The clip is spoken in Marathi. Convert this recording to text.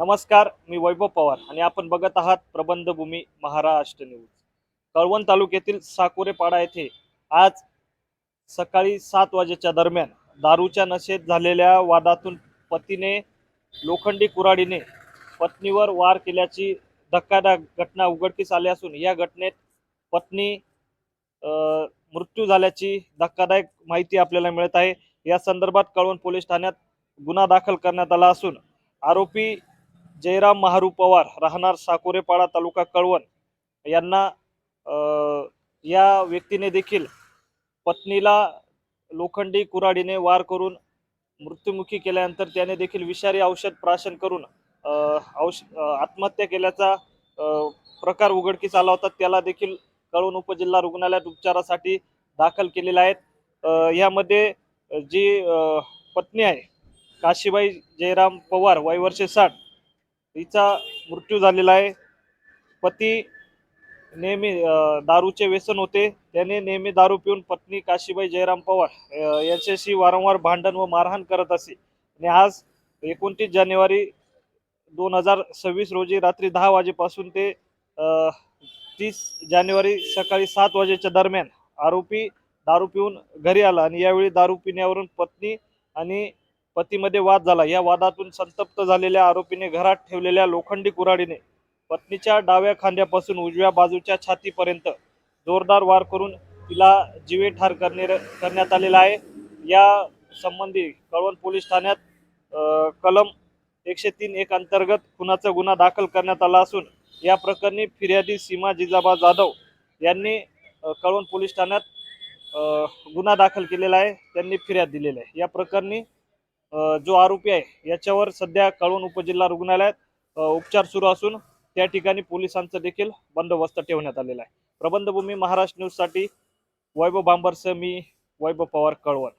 नमस्कार मी वैभव पवार आणि आपण बघत आहात प्रबंधभूमी महाराष्ट्र न्यूज. कळवण तालुक्यातील साकोरेपाडा येथे आज सकाळी सात वाजेच्या दरम्यान दारूच्या नशेत झालेल्या वादातून पतीने लोखंडी कुऱ्हाडीने पत्नीवर वार केल्याची धक्कादायक घटना उघडकीस आली असून या घटनेत पत्नी मृत्यू झाल्याची धक्कादायक माहिती आपल्याला मिळत आहे. या संदर्भात कळवण पोलीस ठाण्यात गुन्हा दाखल करण्यात आला असून आरोपी जयराम महारू पवार राहणार साकोरेपाडा तालुका कळवण यांना या व्यक्तीने देखील पत्नीला लोखंडी कुऱ्हाडीने वार करून मृत्युमुखी केल्यानंतर त्याने देखील विषारी औषध प्राशन करून औष आत्महत्या केल्याचा प्रकार उघडकीस आला होता. त्याला देखील कळवण उपजिल्हा रुग्णालयात उपचारासाठी दाखल केलेला आहेत. यामध्ये जी पत्नी आहे काशीबाई जयराम पवार वय वर्षे साठ हिचा मृत्यू झालेला आहे. पती नेहमी दारूचे व्यसन होते. त्याने नेहमी दारू पिऊन पत्नी काशीबाई जयराम पवार यांच्याशी वारंवार भांडण व मारहाण करत असे. आणि आज एकोणतीस जानेवारी दोन हजार सव्वीस रोजी रात्री दहा वाजेपासून ते तीस जानेवारी सकाळी सात वाजेच्या दरम्यान आरोपी दारू पिऊन घरी आला आणि यावेळी दारू पिण्यावरून पत्नी आणि पतीमध्ये वाद झाला. या वादातून संतप्त झालेल्या आरोपीने घरात ठेवलेल्या लोखंडी कुऱ्हाडीने पत्नीच्या डाव्या खांद्यापासून उजव्या बाजूच्या छातीपर्यंत जोरदार वार करून तिला जीवे ठार करणे करण्यात आलेला आहे. या संबंधी कळवण पोलीस ठाण्यात कलम एकशे तीन एक अंतर्गत खुनाचा गुन्हा दाखल करण्यात आला असून या प्रकरणी फिर्यादी सीमा जिजाबा जाधव यांनी कळवण पोलीस ठाण्यात गुन्हा दाखल केलेला आहे. त्यांनी फिर्याद दिलेला आहे. या प्रकरणी जो आरोपी आहे याच्यावर सध्या कळवण उपजिल्हा रुग्णालयात उपचार सुरू असून त्या ठिकाणी पोलिसांचा देखील बंदोबस्त ठेवण्यात आलेला आहे. प्रबंधभूमी महाराष्ट्र न्यूजसाठी वैभव बांबरसह मी वैभव पवार कळवण.